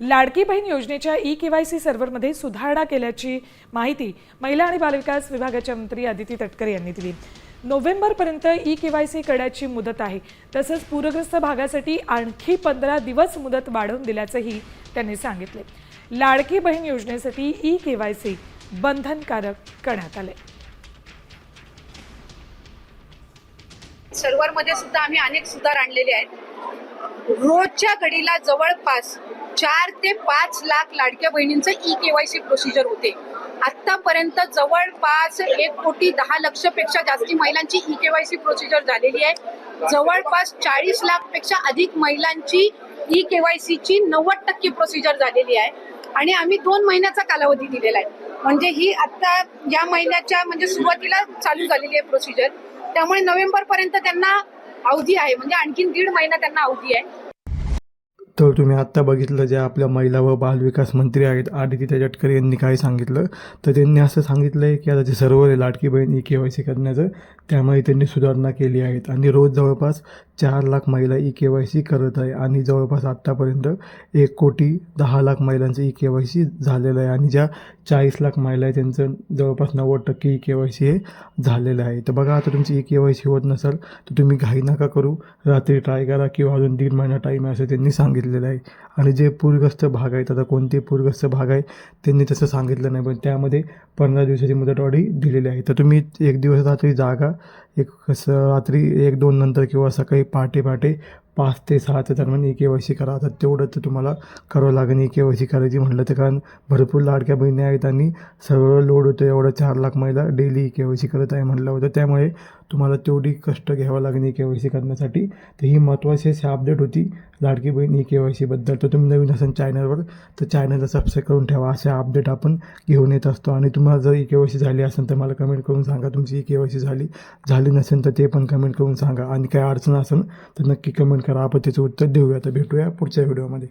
लाडकी बहीण योजनेच्या E K Y C सर्व्हरमध्ये सुधारणा केल्याची माहिती महिला आणि बालविकास विभागाच्या मंत्री आदिती तटकरे यांनी दिली. नोव्हेंबरपर्यंत ई के वाय सी करण्याची मुदत आहे. तसंच पूरग्रस्त भागासाठी आणखी पंधरा दिवस मुदत वाढवून दिल्याचंही त्यांनी सांगितले. लाडकी बहीण योजनेसाठी ई के वाय सी बंधनकारक करण्यात आले सर्व्हरमध्ये सुद्धा आम्ही अनेक सुधार आणलेले आहेत. रोजच्या घडीला जवळपास चार ते पाच लाख लाडक्या बहिणींचं ई केवायसी प्रोसिजर होते. आतापर्यंत जवळपास एक कोटी दहा लक्षपेक्षा जास्ती महिलांची ई केवायसी प्रोसिजर झालेली आहे. जवळपास चाळीस लाखपेक्षा अधिक महिलांची ई केवायसीची नव्वद टक्के प्रोसिजर झालेली आहे. आणि आम्ही दोन महिन्याचा कालावधी दिलेला आहे. म्हणजे ही आता या महिन्याच्या म्हणजे सुरुवातीला चालू झालेली आहे प्रोसिजर त्यामुळे नोव्हेंबर पर्यंत त्यांना अवधी आहे. म्हणजे आणखीन दीड महिना त्यांना अवधी आहे. तर तुम्ही आत्ता बघितलं जे आपल्या महिला व बालविकास मंत्री आहेत आदिती तटकरे यांनी काय सांगितलं? तर त्यांनी असं सांगितलं आहे की आता जे सर्व आहे Ladki Bahin E K Y C करण्याचं त्यामुळे त्यांनी सुधारणा केली आहेत. आणि रोज जवळपास चार लाख महिला ई के वाय सी करत आहे. आणि जवळपास आत्तापर्यंत एक कोटी दहा लाख महिलांचं ई के वाय सी झालेलं आहे. आणि ज्या चाळीस लाख महिला आहे त्यांचं जवळपास नव्वद टक्के ई के वाय सी हे झालेलं आहे. तर बघा आता तुमची ई के वाय सी होत नसेल तर तुम्ही घाई नका करू. रात्री ट्राय करा किंवा अजून दीड महिना टाईम आहे असं त्यांनी सांगितलं. सांगितलेलं आहे. आणि जे पूरग्रस्त भाग आहेत आता कोणते पूरग्रस्त भाग आहे त्यांनी तसं सांगितलं नाही. पण त्यामध्ये पंधरा दिवसाची मुदतवाढी दिलेली आहे. तर तुम्ही एक दिवस रात्री जागा एक कसं रात्री एक दोन नंतर किंवा सकाळी पहाटे पहाटे पाच ते सहाच्या दरम्यान ई के वाय सी करा. आता तेवढं तर तुम्हाला करावं लागेल ई के वाय सी करायची म्हटलं तर. कारण भरपूर लाडक्या बहिणी आहेत आणि सर्व लोड होतं. एवढं चार लाख महिला daily E K Y C करत आहे म्हटलं होतं. त्यामुळे तुम्हाला तेवढी कष्ट घ्यावं लागेल ई के वाय सी करण्यासाठी. तर ही महत्त्वाची अशी अपडेट होती. Ladki Bahin E K Y सीबद्दल तर तुम्ही नवीन असाल चॅनलवर तर चॅनलला सबस्क्राईब करून ठेवा. असे अपडेट आपण घेऊन येत असतो. आणि तुम्हाला जर ई के वाय सी झाली असेल तर मला कमेंट करून सांगा. तुमची ई के वाय सी झाली झाली नसेल तर ते पण कमेंट करून सांगा. आणि काही अडचण असेल तर नक्की कमेंट करा. आपण त्याचं उत्तर देऊया. तर भेटूया पुढच्या व्हिडिओमध्ये.